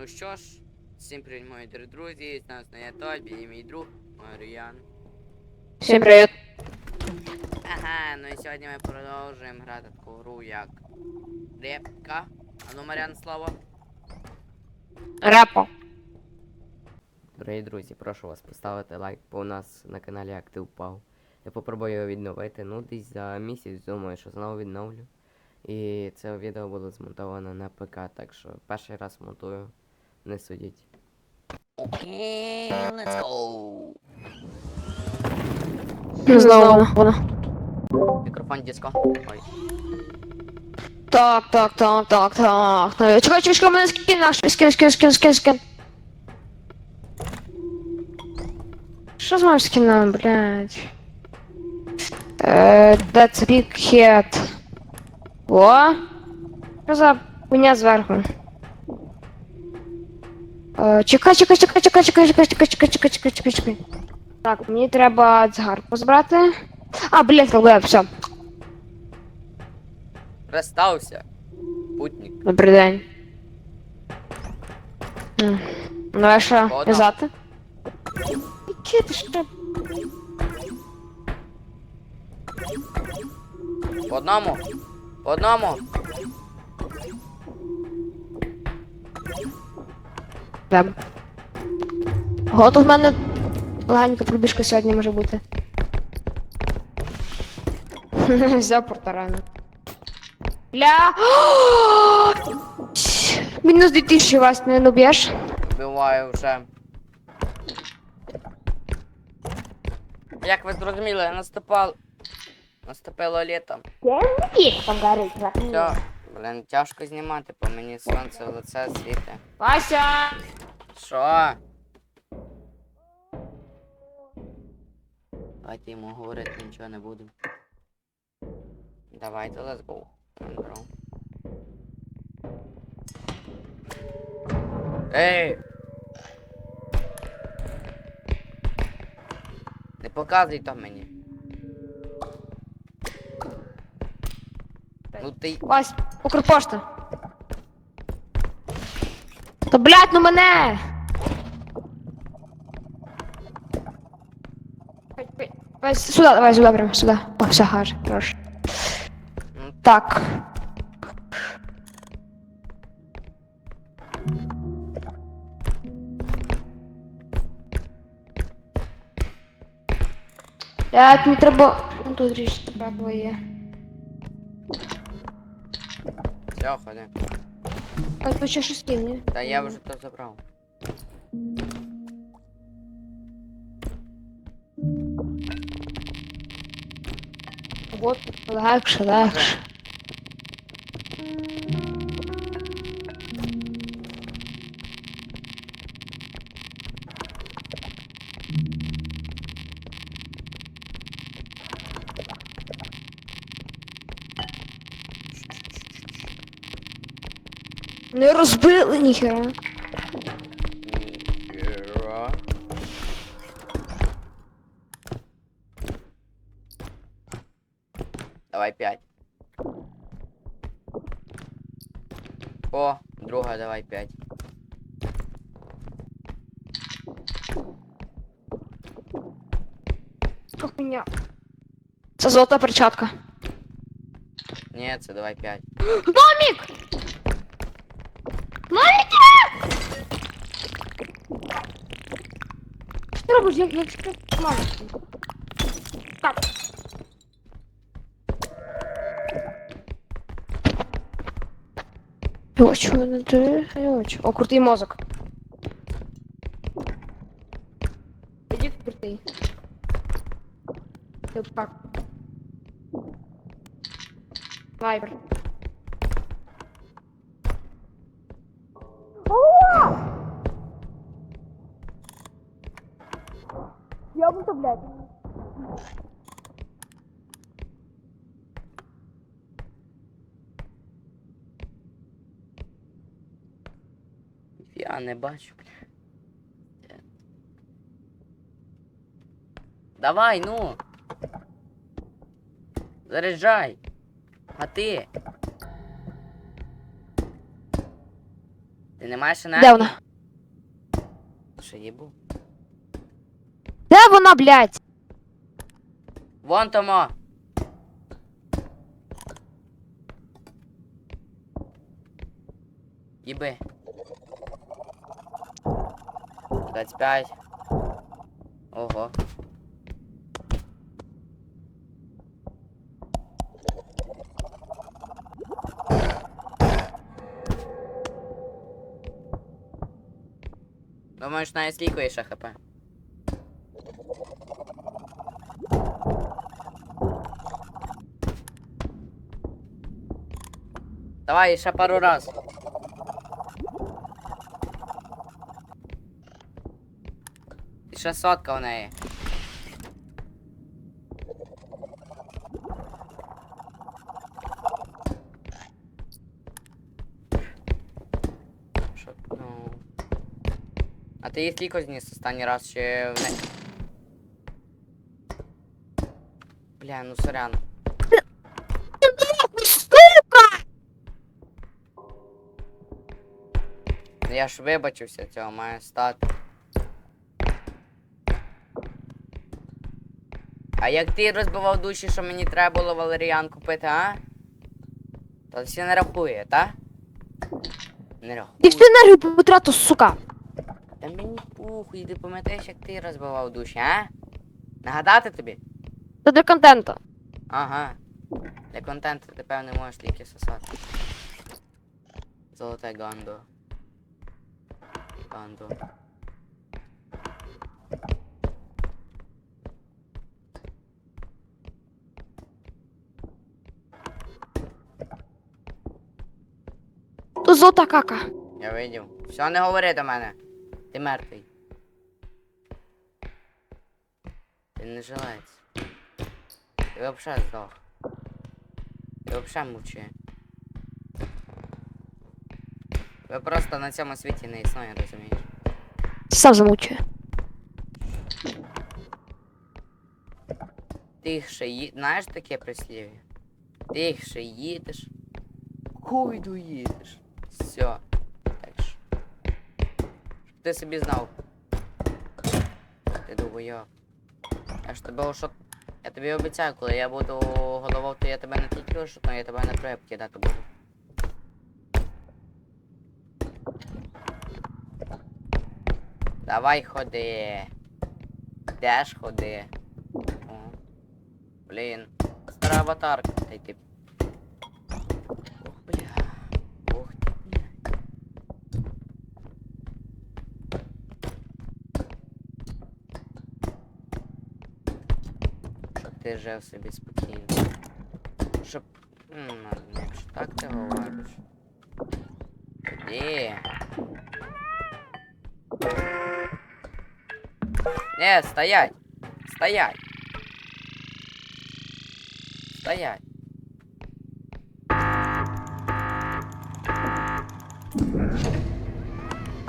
Ну що ж, всім привіт, мої дорогі друзі, з нас я Тольбі і мій друг Маріан. Всім привіт. Ага, ну і сьогодні ми продовжуємо грати таку гру як Репка. А ну, Маріан, слово. Репо. Дорогі друзі, прошу вас поставити лайк, бо у нас на каналі актив впав. Я попробую його відновити, ну десь за місяць думаю, що знову відновлю. І це відео було змонтовано на ПК, так що перший раз монтую, не судіть. Окей, let's go! Знову вона. Мікрофон диско. Ой. Так, так, так, так, так. Чекай, чекай, чекай, мене скин наш. Скин, скин, скин, скин, скин. Що з моїм скином, блядь? Е, That's a big head. О! Що за хуйня зверху? Е, Чекай, чекай, чекай, чекай, чекай, чекай, чекай, чекай, чекай, чекай, чекай, чекай. Так, мені треба цигарку збирати. А, блядь, веб, все. Розстався. Путник. Добрий день. М. Ну, а що, Вода. в'язати? Яке ти що? По одному. По одному. Прям. От у мене легенька пробіжка сьогодні може бути. Взяв портарана. Бля! Мінус 2000 вас не наб'єш? Вбиваю вже. Як ви зрозуміли, наступав. Наступило літо. Там горить. Все, блін, тяжко знімати, по мені сонце в лице світе. Вася! Що? Давайте йому говорити нічого не буду. Давайте, let's go. Андро. Ей! Не показуй то мені. Ну ти. Вась, Укрпошта. Та блядь, ну мене! Вась, сюди, давай, сюди, прямо сюди. О, все, гаже, прошу. Ну, Так. Як мені треба... Ну, тут річ тебе твоє. Все, ходи. Как вы чашу скинули. Да я уже то забрал. Вот, легше, легше. Не розбили ніхера. Ніхера. Давай п'ять. О, друга, давай п'ять. Яка хуйня. Це золота перчатка. Ні, це давай п'ять. Домик! Домик! Що ти робиш? Як, як ти? Так. Йоч, мене ти, йоч. О, крутий мозок. Іди крутий. Ти так. Вайбер. Ёбнуто, блядь. Я не бачу, бля. Давай, ну. Заряджай. А ти? Ти не маєш енергії? Де вона? Що їбу? Де вона, блядь? Вон тому. Їби. 25. Ого. Думаєш, на скільки є ще хп? Давай ще пару раз. І ще сотка в неї. Що, ну... А ти їх скільки зніс останній раз ще в не... Бля, ну сорян. Я ж вибачився, цього має стати. А як ти розбивав душі, що мені треба було валеріан купити, а? То все не рахує, та? Не рахує. Ти всю енергію потратив, сука. Та мені похуй, ти пам'ятаєш, як ти розбивав душі, а? Нагадати тобі? Це для контенту. Ага. Для контенту ти певне можеш тільки сосати. Золоте гандо. Гандо. Тут золота кака. Я видів. Все, не говори до мене. Ти мертвий. Ти не жилець. Ти вообще здох. Ти вообще мовчи. Ви просто на цьому світі не існує, розумієш? Сам замучує. Ти ще ї... Знаєш таке прислів'я? Ти ще їдеш. Хуйду їдеш. Все. Так що. Щоб ти собі знав. Ти довбойоб. Я ж тебе ошот... Я тобі обіцяю, коли я буду головою, то я тебе не тільки ошотну, я тебе на преп кидати буду. Давай ходи. Де ж ходи? О. Блін. Стара аватарка. Та й ти. Ох, бля. Ох ти, бля. Щоб ти жив собі спокійно. Щоб. М, Якщо так ти говориш. Тоді. Не, стоять! Стоять! Стоять!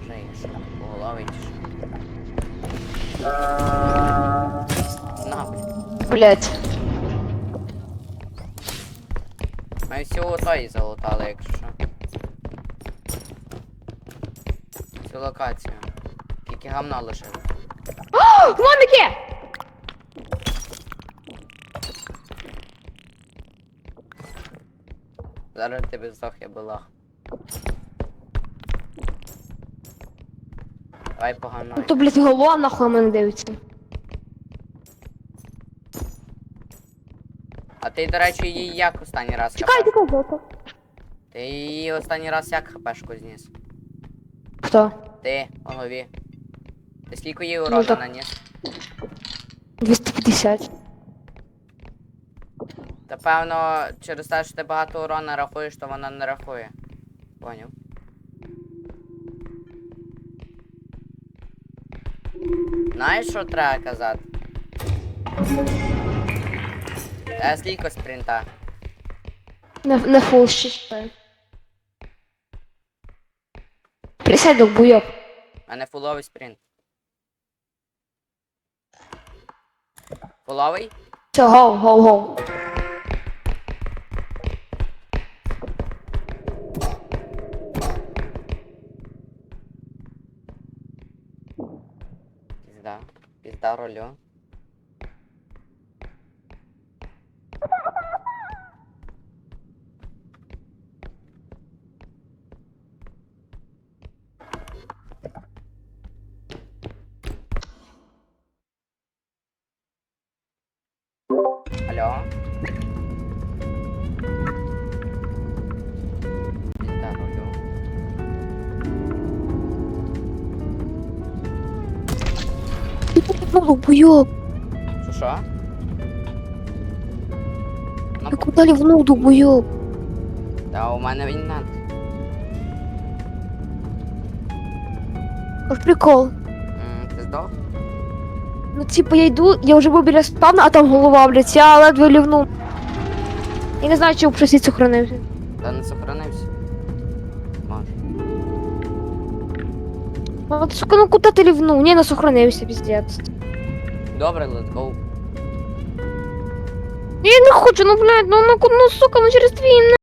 Вже чи що? На. Блядь. Ми всю отой залутали, якщо що. Всю локацію. Тільки гамно лишили. Гномики! Зараз тебе здох я була. Давай погано. То, блядь, голова нахуй мене дивиться. А ти, до речі, її як останній раз Чекай, хапеш? чекай, золото. Ти її останній раз як хапешку зніс? Хто? Ти, голові. Скільки їй Ну, урону так- наніс? 250. Та певно, через те, що ти багато урона рахуєш, то вона не рахує. Поняв? Знаєш, що треба казати? Та скільки спринта? Не, не фул ще. Присядь, долбойоб. У мене фуловий спринт. по лавий. Все, гоу, гоу, гоу. Пізда. Пізда рольо. Ну, бойоб, Що що? Ну, я куди лівнув, долбойоб. Та у мене він над. Аж прикол. М, Ти здох? Ну, типу, я йду, я вже був біля спавна, а там голова, блядь, я ледве лівнув. Я не знаю, чому просить сохранився. Та не сохранився. Може. Ну, сука, ну куди ти лівнув? Ні, не сохранився, піздець. Добре, let's go. Я не хочу, ну, блядь, ну, ну, ну сука, ну через твій